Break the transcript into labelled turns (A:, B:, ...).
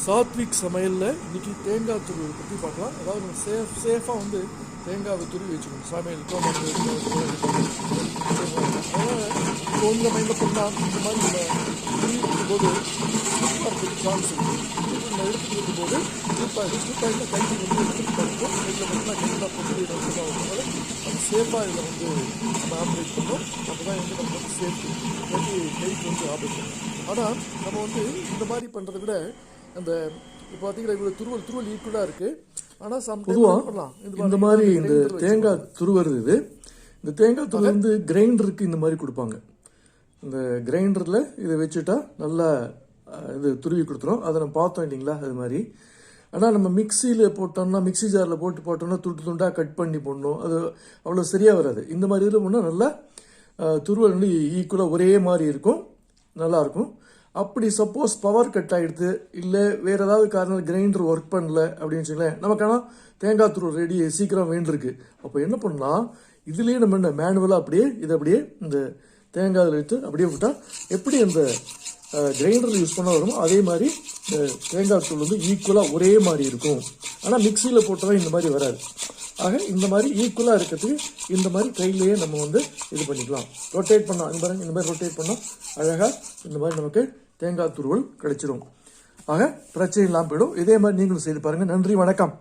A: சாத்விக் சமையலில் இன்னைக்கு தேங்காய் துருவல் பற்றி பார்க்கலாம். அதாவது நம்ம சேஃப் சேஃபாக வந்து தேங்காவை துருவி வச்சுக்கணும். சமையலுக்கோ மற்ற இப்போ வந்து நம்ம இந்த மாதிரி நம்ம துருவி போது இருக்கிறதுக்கு சான்ஸ் இருக்குது நம்ம எடுத்துக்கிட்டு போது ஸ்லிப்பாக ஸ்லிப்பாக கைக்கு வந்து எடுத்துகிட்டு இருக்கும். இதில் வந்து கையில் பொருள் வந்து அதனால நம்ம சேஃபாக இதில் வந்து நம்ம ஆப்ரேட் பண்ணோம். அப்போ தான் வந்து நம்ம வந்து சேஃப்டி கைக்கு வந்து ஆப்ரேட் ஆபத்து ஆனால் நம்ம வந்து இந்த மாதிரி பண்ணுறதை விட அந்த இப்போ பார்த்தீங்கன்னா இவ்வளோ துருவல் துருவல் ஈக்குவலாக இருக்குது ஆனால் சம் பண்ணலாம்?
B: இந்த மாதிரி இந்த தேங்காய் துருவருது இது இந்த தேங்காய் துருவ வந்து கிரைண்டருக்கு இந்த மாதிரி கொடுப்பாங்க. இந்த கிரைண்டரில் இதை வச்சுட்டா நல்லா இது துருவி கொடுத்துரும். அதை நம்ம பார்த்தோம் இல்லைங்களா அது மாதிரி. ஆனால் நம்ம மிக்சியில் போட்டோம்னா மிக்ஸி ஜாரில் போட்டு போட்டோம்னா துண்டு துண்டாக கட் பண்ணி போடணும். அது அவ்வளோ சரியாக வராது. இந்த மாதிரி இதில் பண்ணால் நல்லா துருவல் வந்து ஈக்குவலாக ஒரே மாதிரி இருக்கும். நல்லாயிருக்கும் அப்படி சப்போஸ் பவர் கட் ஆகிடுது இல்லை வேறு ஏதாவது காரணம் கிரைண்டர் ஒர்க் பண்ணல அப்படின்னு வச்சுங்களேன் நமக்கு ஆனால் தேங்காய் துரு ரெடி சீக்கிரம் வேண்டியிருக்கு அப்போ என்ன பண்ணலாம்? இதுலேயே நம்ம என்ன மேனுவலாக அப்படியே இதை அப்படியே இந்த தேங்காய் இதில் எடுத்து அப்படியே விட்டால் எப்படி அந்த கிரைண்டர் யூஸ் பண்ண வருமோ அதே மாதிரி இந்த தேங்காய் தூள் வந்து ஈக்குவலாக ஒரே மாதிரி இருக்கும். ஆனால் மிக்சியில் போட்டால் இந்த மாதிரி வராது. ஆக இந்த மாதிரி ஈக்குவலாக இருக்கிறதுக்கு இந்த மாதிரி கையிலேயே நம்ம வந்து இது பண்ணிக்கலாம். ரொட்டேட் பண்ணோம் இந்த மாதிரி இந்த மாதிரி ரொட்டேட் பண்ணோம் அழகாக இந்த மாதிரி நமக்கு தேங்காய் துருவல் கிடைச்சிரும் ஆக பிரச்சனை இல்லாமல் போயிடும். இதே மாதிரி நீங்களும் செய்து பாருங்கள் நன்றி வணக்கம்.